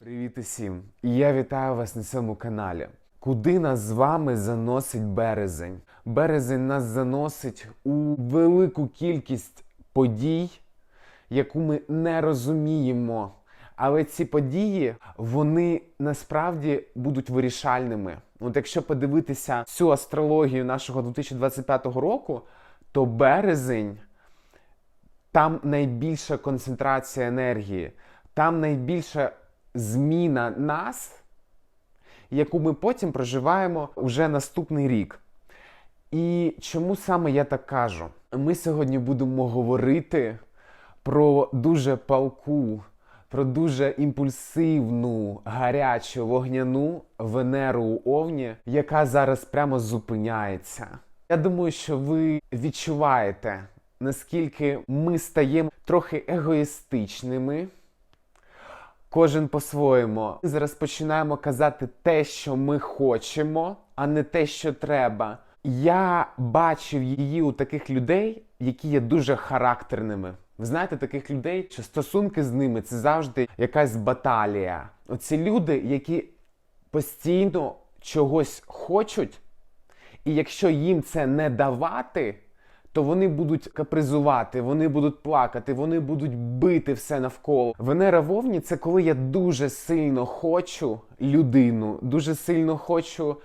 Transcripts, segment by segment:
Привіт усім! Я вітаю вас на цьому каналі. Куди нас з вами заносить березень? Березень нас заносить у велику кількість подій, яку ми не розуміємо. Але ці події вони насправді будуть вирішальними. От якщо подивитися всю астрологію нашого 2025 року, то березень там найбільша концентрація енергії, там найбільша зміна нас, яку ми потім проживаємо уже наступний рік. І чому саме я так кажу? Ми сьогодні будемо говорити про дуже палку, про дуже імпульсивну, гарячу вогняну Венеру у Овні, яка зараз прямо зупиняється. Я думаю, що ви відчуваєте, наскільки ми стаємо трохи егоїстичними. Кожен по-своєму. Ми зараз починаємо казати те, що ми хочемо, а не те, що треба. Я бачив її у таких людей, які є дуже характерними. Ви знаєте, таких людей, що стосунки з ними це завжди якась баталія. Оці люди, які постійно чогось хочуть, і якщо їм це не давати, то вони будуть капризувати, вони будуть плакати, вони будуть бити все навколо. Венера вовні це коли я дуже сильно хочу людину, дуже сильно хочу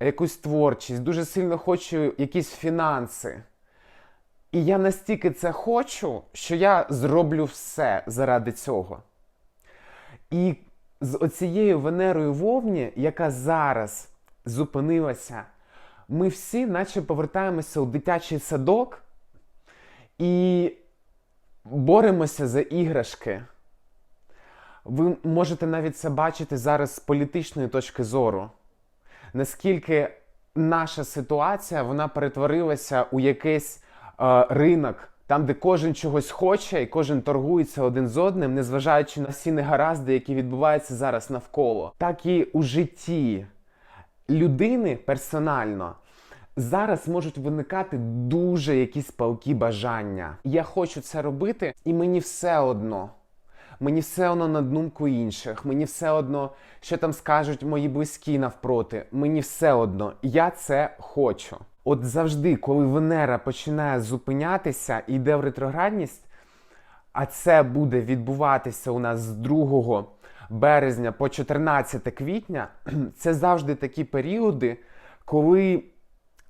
якусь творчість, дуже сильно хочу якісь фінанси. І я настільки це хочу, що я зроблю все заради цього. І з оцією Венерою Вовні, яка зараз зупинилася, ми всі, наче повертаємося у дитячий садок і боремося за іграшки. Ви можете навіть це бачити зараз з політичної точки зору. Наскільки наша ситуація вона перетворилася у якийсь е, ринок, там, де кожен чогось хоче і кожен торгується один з одним, незважаючи на всі негаразди, які відбуваються зараз навколо, так і у житті людини персонально зараз можуть виникати дуже якісь палкі бажання. Я хочу це робити, і мені все одно. Мені все одно на думку інших, мені все одно, що там скажуть мої близькі навпроти. Мені все одно, я це хочу. От завжди, коли Венера починає зупинятися і йде в ретроградність, а це буде відбуватися у нас з 2 березня по 14 квітня, це завжди такі періоди, коли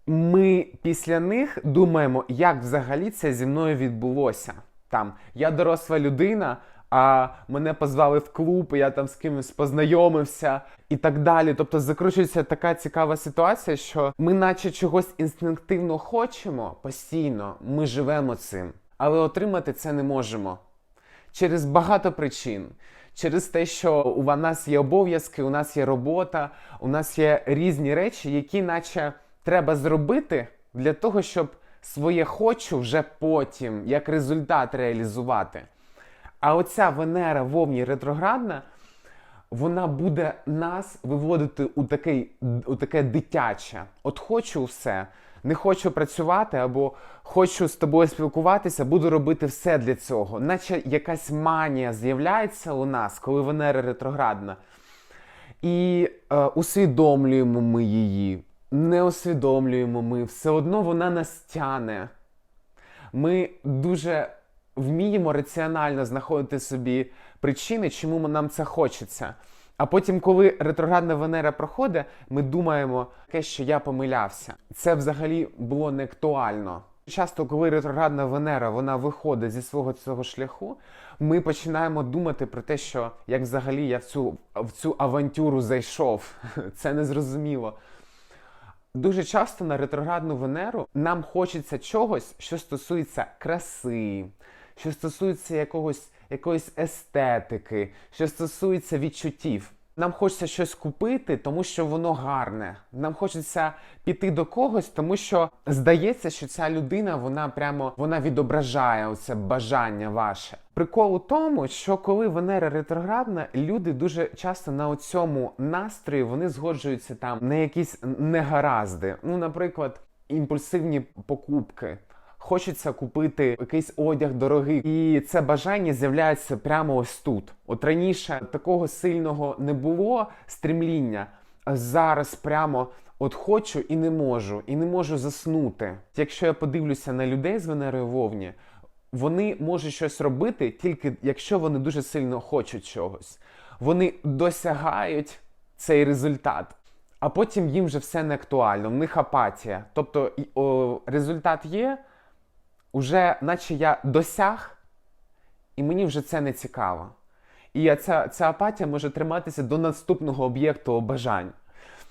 ми після них думаємо, як взагалі це зі мною відбулося. Там я доросла людина, а мене позвали в клуб, я там з кимось познайомився і так далі. Тобто закручується така цікава ситуація, що ми, наче чогось інстинктивно хочемо постійно, ми живемо цим, але отримати це не можемо через багато причин. Через те, що у нас є обов'язки, у нас є робота, у нас є різні речі, які наче треба зробити для того, щоб своє хочу вже потім як результат реалізувати. А оця Венера вовні ретроградна, вона буде нас виводити у, такий, у таке дитяче. От хочу все, не хочу працювати, або хочу з тобою спілкуватися, буду робити все для цього. Наче якась манія з'являється у нас, коли Венера ретроградна. І е, усвідомлюємо ми її, не усвідомлюємо ми, все одно вона нас тяне. Ми дуже вміємо раціонально знаходити собі причини, чому нам це хочеться. А потім, коли ретроградна Венера проходить, ми думаємо, таке, що я помилявся. Це взагалі було не актуально. Часто, коли ретроградна Венера вона виходить зі свого цього шляху, ми починаємо думати про те, що як взагалі я в цю, в цю авантюру зайшов. Це незрозуміло. Дуже часто на ретроградну Венеру нам хочеться чогось, що стосується краси, що стосується якогось, якоїсь естетики, що стосується відчуттів. Нам хочеться щось купити, тому що воно гарне. Нам хочеться піти до когось, тому що здається, що ця людина вона прямо вона відображає оце бажання ваше. Прикол у тому, що коли Венера ретроградна, люди дуже часто на цьому настрої вони згоджуються там на якісь негаразди. Ну, наприклад, імпульсивні покупки. Хочеться купити якийсь одяг дорогий, і це бажання з'являється прямо ось тут. От раніше такого сильного не було стрімління, а зараз прямо от хочу і не можу, і не можу заснути. Якщо я подивлюся на людей з Венерою Вовні, вони можуть щось робити тільки якщо вони дуже сильно хочуть чогось. Вони досягають цей результат, а потім їм вже все не актуально, в них апатія. Тобто о, результат є, уже наче я досяг, і мені вже це не цікаво. І ця, ця апатія може триматися до наступного об'єкту бажань.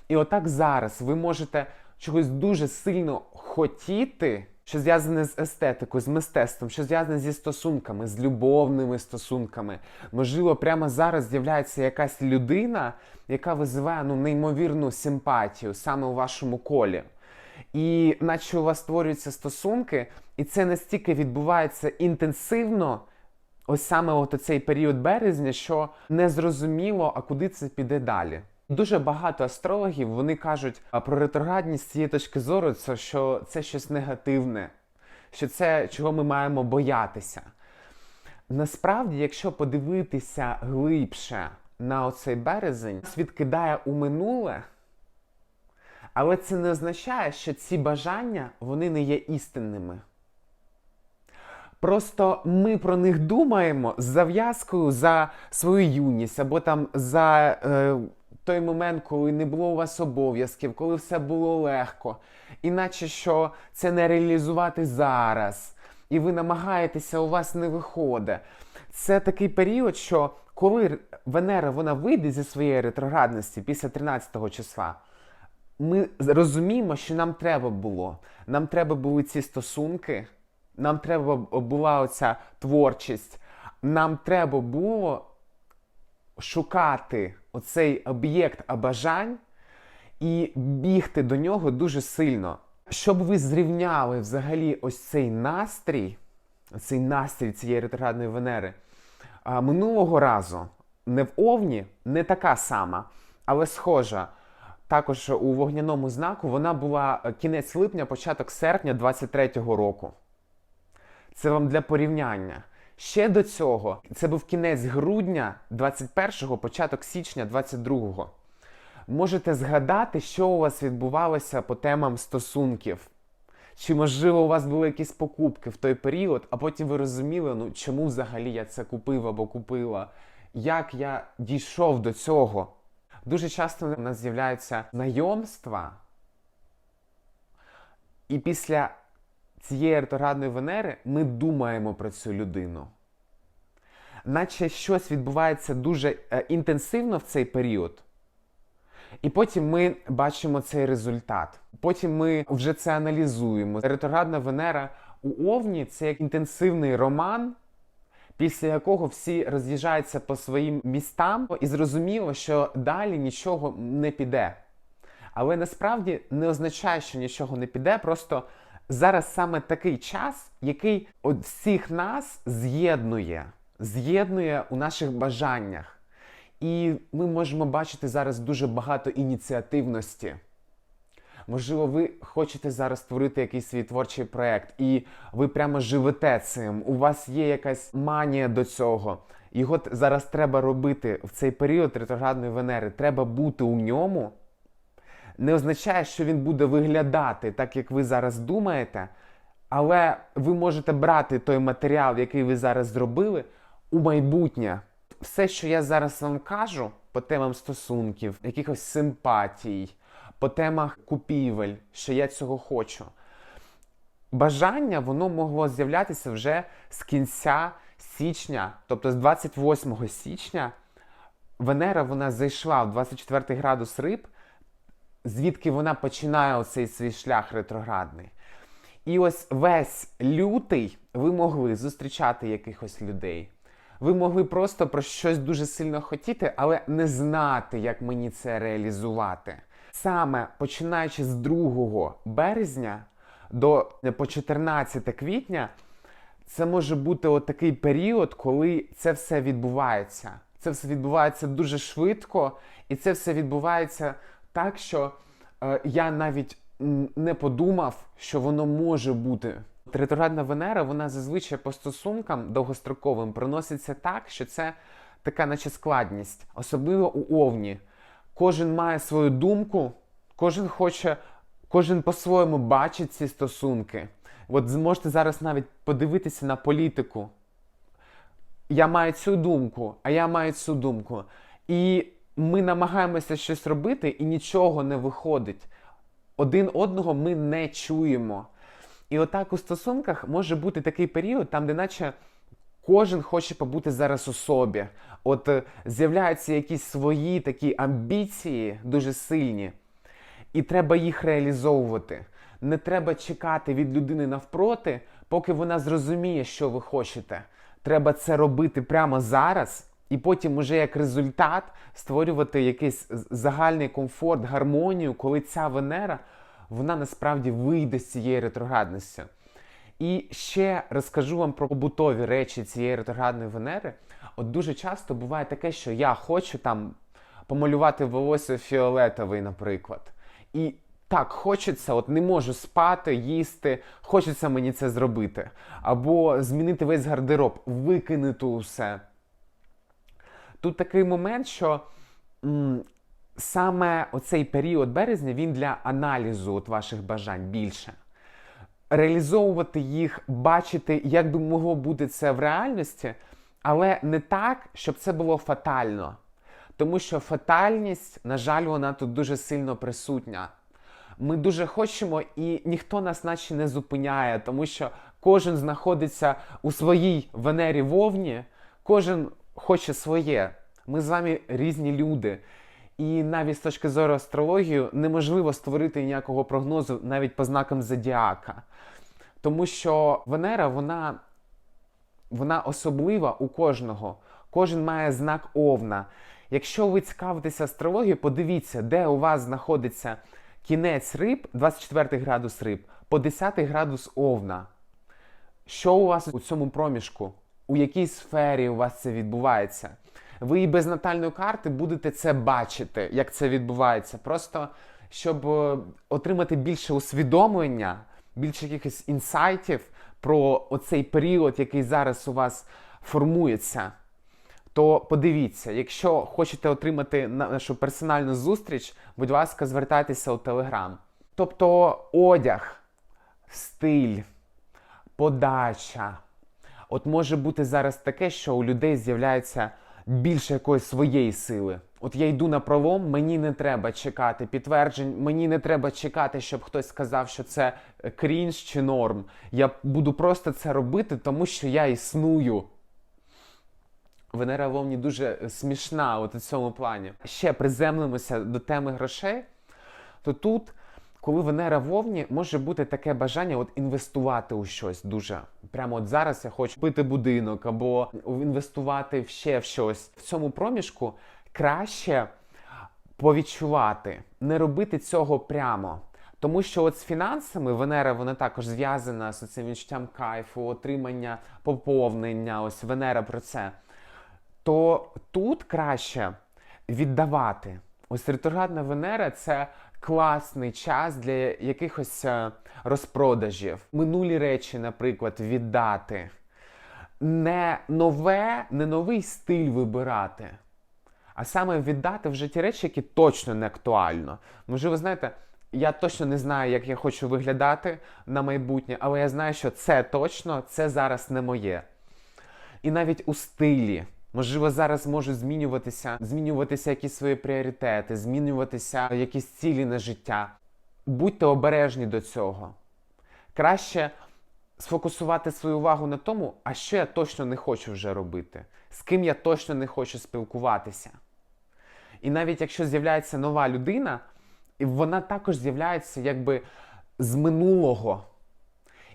І отак зараз ви можете чогось дуже сильно хотіти, що зв'язане з естетикою, з мистецтвом, що зв'язане зі стосунками, з любовними стосунками. Можливо, прямо зараз з'являється якась людина, яка визиває ну, неймовірну симпатію саме у вашому колі. І наче у вас створюються стосунки, і це настільки відбувається інтенсивно, ось саме от цей період березня, що не зрозуміло, а куди це піде далі. Дуже багато астрологів вони кажуть про ретроградність цієї точки зору, це що це щось негативне, що це чого ми маємо боятися. Насправді, якщо подивитися глибше на оцей березень, світ кидає у минуле, але це не означає, що ці бажання вони не є істинними. Просто ми про них думаємо з зав'язкою за свою юність, або там за е, той момент, коли не було у вас обов'язків, коли все було легко. Іначе що це не реалізувати зараз, і ви намагаєтеся, у вас не виходить. Це такий період, що коли Венера вона вийде зі своєї ретроградності після 13 го числа, ми розуміємо, що нам треба було. Нам треба були ці стосунки, нам треба була оця творчість, нам треба було шукати оцей об'єкт бажань і бігти до нього дуже сильно. Щоб ви зрівняли взагалі ось цей настрій, цей настрій цієї ретроградної Венери, минулого разу не в Овні, не така сама, але схожа. Також у вогняному знаку вона була е, кінець липня, початок серпня 23-го року. Це вам для порівняння. Ще до цього це був кінець грудня 21-го, початок січня 22-го. Можете згадати, що у вас відбувалося по темам стосунків. Чи, можливо, у вас були якісь покупки в той період, а потім ви розуміли, ну чому взагалі я це купив або купила? Як я дійшов до цього? Дуже часто у нас з'являються знайомства, і після цієї ретроградної Венери ми думаємо про цю людину. Наче щось відбувається дуже е, інтенсивно в цей період. І потім ми бачимо цей результат. Потім ми вже це аналізуємо. Ретроградна Венера у Овні це як інтенсивний роман, після якого всі роз'їжджаються по своїм містам, і зрозуміло, що далі нічого не піде. Але насправді не означає, що нічого не піде. Просто зараз саме такий час, який от всіх нас з'єднує, з'єднує у наших бажаннях. І ми можемо бачити зараз дуже багато ініціативності. Можливо, ви хочете зараз створити якийсь свій творчий проєкт, і ви прямо живете цим. У вас є якась манія до цього. Його зараз треба робити в цей період ретроградної Венери. Треба бути у ньому. Не означає, що він буде виглядати так, як ви зараз думаєте, але ви можете брати той матеріал, який ви зараз зробили, у майбутнє. Все, що я зараз вам кажу по темам стосунків, якихось симпатій, по темах купівель, що я цього хочу. Бажання воно могло з'являтися вже з кінця січня, тобто з 28 січня, Венера вона зайшла в 24 градус риб, звідки вона починає оцей свій шлях ретроградний. І ось весь лютий ви могли зустрічати якихось людей. Ви могли просто про щось дуже сильно хотіти, але не знати, як мені це реалізувати. Саме починаючи з 2 березня до по 14 квітня, це може бути отакий період, коли це все відбувається. Це все відбувається дуже швидко, і це все відбувається так, що е, я навіть не подумав, що воно може бути. Ретроградна Венера, вона зазвичай по стосункам довгостроковим приноситься так, що це така, наче складність, особливо у Овні. Кожен має свою думку, кожен хоче, кожен по-своєму бачить ці стосунки. От зможете зараз навіть подивитися на політику. Я маю цю думку, а я маю цю думку. І ми намагаємося щось робити, і нічого не виходить. Один одного ми не чуємо. І отак у стосунках може бути такий період, там, де наче кожен хоче побути зараз у собі. От е, з'являються якісь свої такі амбіції дуже сильні, і треба їх реалізовувати. Не треба чекати від людини навпроти, поки вона зрозуміє, що ви хочете. Треба це робити прямо зараз, і потім, уже як результат, створювати якийсь загальний комфорт, гармонію, коли ця Венера вона насправді вийде з цієї ретроградності. І ще розкажу вам про побутові речі цієї ретроградної Венери. От дуже часто буває таке, що я хочу там помалювати волосся фіолетовий, наприклад. І так хочеться, от не можу спати, їсти, хочеться мені це зробити. Або змінити весь гардероб, викинути усе. Тут такий момент, що м, саме оцей період березня він для аналізу от ваших бажань більше. Реалізовувати їх, бачити, як би могло бути це в реальності, але не так, щоб це було фатально. Тому що фатальність, на жаль, вона тут дуже сильно присутня. Ми дуже хочемо, і ніхто нас наче не зупиняє, тому що кожен знаходиться у своїй Венері Вовні, кожен хоче своє. Ми з вами різні люди. І навіть з точки зору астрології неможливо створити ніякого прогнозу навіть по знакам зодіака. Тому що Венера, вона, вона особлива у кожного. Кожен має знак Овна. Якщо ви цікавитеся астрологією, подивіться, де у вас знаходиться кінець риб, 24 градус риб, по 10 градус Овна. Що у вас у цьому проміжку? У якій сфері у вас це відбувається? Ви і без натальної карти будете це бачити, як це відбувається. Просто щоб е, отримати більше усвідомлення, більше якихось інсайтів про оцей період, який зараз у вас формується. То подивіться, якщо хочете отримати нашу персональну зустріч, будь ласка, звертайтеся у Телеграм. Тобто одяг, стиль, подача. От може бути зараз таке, що у людей з'являється більше якоїсь своєї сили. От я йду на пролом, мені не треба чекати підтверджень, мені не треба чекати, щоб хтось сказав, що це е, крінж чи норм. Я буду просто це робити, тому що я існую. Венера в Овні дуже е, смішна от у цьому плані. Ще приземлимося до теми грошей, то тут, коли Венера в Овні, може бути таке бажання от інвестувати у щось дуже. Прямо от зараз я хочу купити будинок або інвестувати в ще в щось. В цьому проміжку краще повідчувати, не робити цього прямо. Тому що от з фінансами Венера вона також зв'язана з цим відчуттям кайфу, отримання поповнення. Ось Венера про це то тут краще віддавати. Ось ретроградна Венера це класний час для якихось е, розпродажів. Минулі речі, наприклад, віддати. Не нове, не новий стиль вибирати, а саме віддати вже ті речі, які точно не актуально. Може, ви знаєте, я точно не знаю, як я хочу виглядати на майбутнє, але я знаю, що це точно, це зараз не моє. І навіть у стилі. Можливо, зараз можуть змінюватися, змінюватися якісь свої пріоритети, змінюватися якісь цілі на життя. Будьте обережні до цього. Краще сфокусувати свою увагу на тому, а що я точно не хочу вже робити, з ким я точно не хочу спілкуватися. І навіть якщо з'являється нова людина, і вона також з'являється якби з минулого.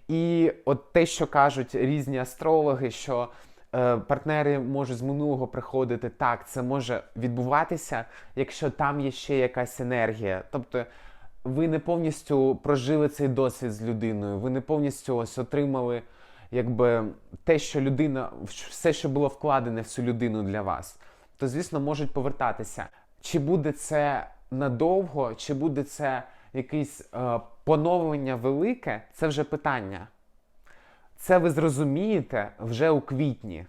І от те, що кажуть різні астрологи, що партнери можуть з минулого приходити, так, це може відбуватися, якщо там є ще якась енергія. Тобто ви не повністю прожили цей досвід з людиною, ви не повністю ось отримали якби те, що людина, все, що було вкладене в цю людину для вас, то звісно можуть повертатися. Чи буде це надовго, чи буде це якесь е, поновлення велике, це вже питання. Це ви зрозумієте вже у квітні.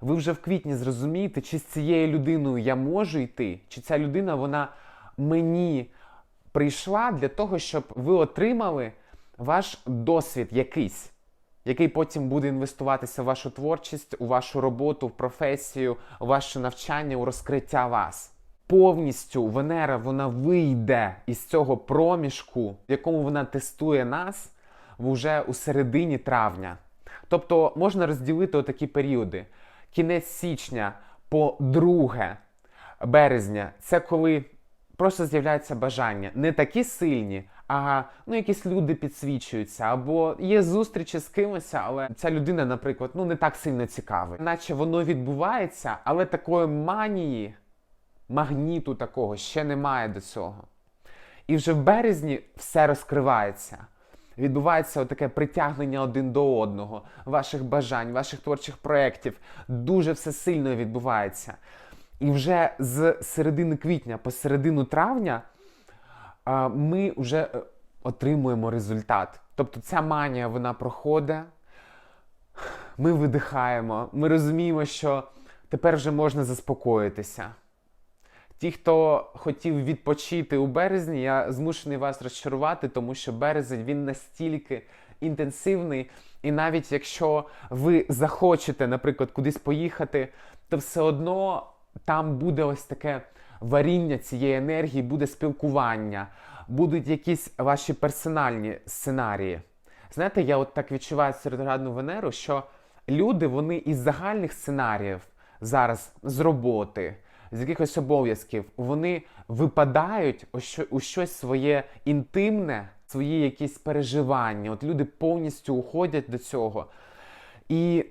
Ви вже в квітні зрозумієте, чи з цією людиною я можу йти, чи ця людина вона мені прийшла для того, щоб ви отримали ваш досвід якийсь, який потім буде інвестуватися в вашу творчість, у вашу роботу, в професію, у ваше навчання, у розкриття вас. Повністю Венера вона вийде із цього проміжку, в якому вона тестує нас вже у середині травня. Тобто можна розділити отакі періоди. Кінець січня по 2 березня це коли просто з'являється бажання. Не такі сильні, а ну, якісь люди підсвічуються, або є зустрічі з кимось, але ця людина, наприклад, ну не так сильно цікава. Наче воно відбувається, але такої манії, магніту такого ще немає до цього. І вже в березні все розкривається. Відбувається таке притягнення один до одного, ваших бажань, ваших творчих проєктів. Дуже все сильно відбувається. І вже з середини квітня по середину травня ми вже е, отримуємо результат. Тобто ця манія вона проходить, ми видихаємо, ми розуміємо, що тепер вже можна заспокоїтися. Ті, хто хотів відпочити у березні, я змушений вас розчарувати, тому що березень він настільки інтенсивний, і навіть якщо ви захочете, наприклад, кудись поїхати, то все одно там буде ось таке варіння цієї енергії, буде спілкування, будуть якісь ваші персональні сценарії. Знаєте, я от так відчуваю середградну Венеру, що люди вони із загальних сценаріїв зараз з роботи з якихось обов'язків, вони випадають у, щось своє інтимне, свої якісь переживання. От люди повністю уходять до цього. І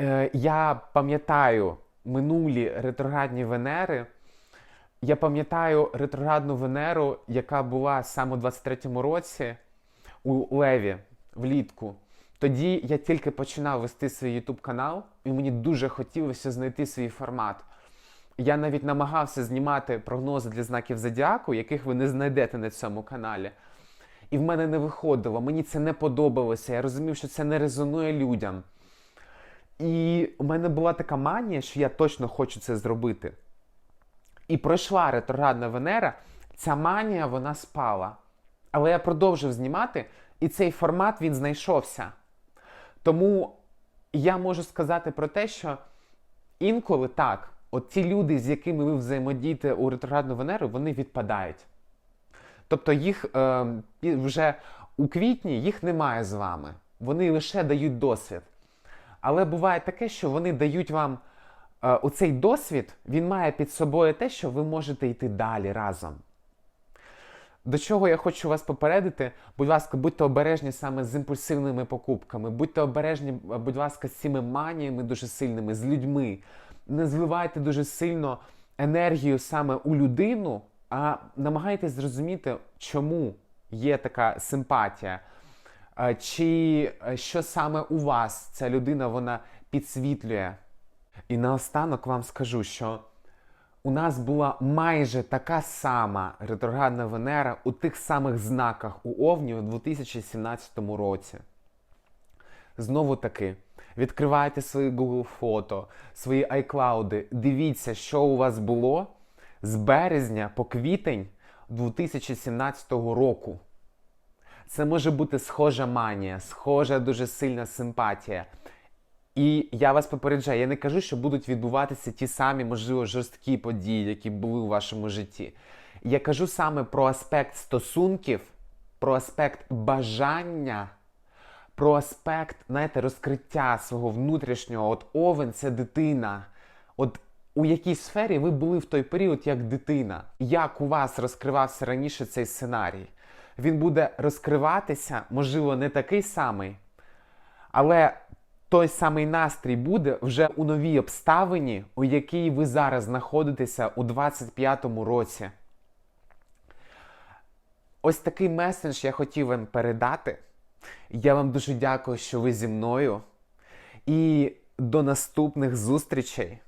е, я пам'ятаю минулі ретроградні Венери. Я пам'ятаю ретроградну Венеру, яка була саме у 23-му році у Леві влітку. Тоді я тільки починав вести свій YouTube канал, і мені дуже хотілося знайти свій формат. Я навіть намагався знімати прогнози для знаків зодіаку, яких ви не знайдете на цьому каналі. І в мене не виходило, мені це не подобалося. Я розумів, що це не резонує людям. І у мене була така манія, що я точно хочу це зробити. І пройшла ретроградна Венера, ця манія вона спала. Але я продовжив знімати, і цей формат він знайшовся. Тому я можу сказати про те, що інколи так. От ті люди, з якими ви взаємодієте у ретроградну Венеру, вони відпадають. Тобто їх е, вже у квітні їх немає з вами. Вони лише дають досвід. Але буває таке, що вони дають вам е, оцей досвід, він має під собою те, що ви можете йти далі разом. До чого я хочу вас попередити, будь ласка, будьте обережні саме з імпульсивними покупками, будьте обережні, будь ласка, з цими маніями дуже сильними, з людьми не зливайте дуже сильно енергію саме у людину, а намагайтесь зрозуміти, чому є така симпатія. Чи що саме у вас ця людина вона підсвітлює. І наостанок вам скажу, що у нас була майже така сама ретроградна Венера у тих самих знаках у Овні у 2017 році. Знову таки. Відкривайте свої Google фото, свої iCloud, дивіться, що у вас було з березня по квітень 2017 року. Це може бути схожа манія, схожа дуже сильна симпатія. І я вас попереджаю, я не кажу, що будуть відбуватися ті самі, можливо, жорсткі події, які були у вашому житті. Я кажу саме про аспект стосунків, про аспект бажання про аспект, знаєте, розкриття свого внутрішнього. От овен це дитина. От у якій сфері ви були в той період як дитина? Як у вас розкривався раніше цей сценарій? Він буде розкриватися, можливо, не такий самий, але той самий настрій буде вже у новій обставині, у якій ви зараз знаходитеся у 25-му році. Ось такий меседж я хотів вам передати. Я вам дуже дякую, що ви зі мною. І до наступних зустрічей!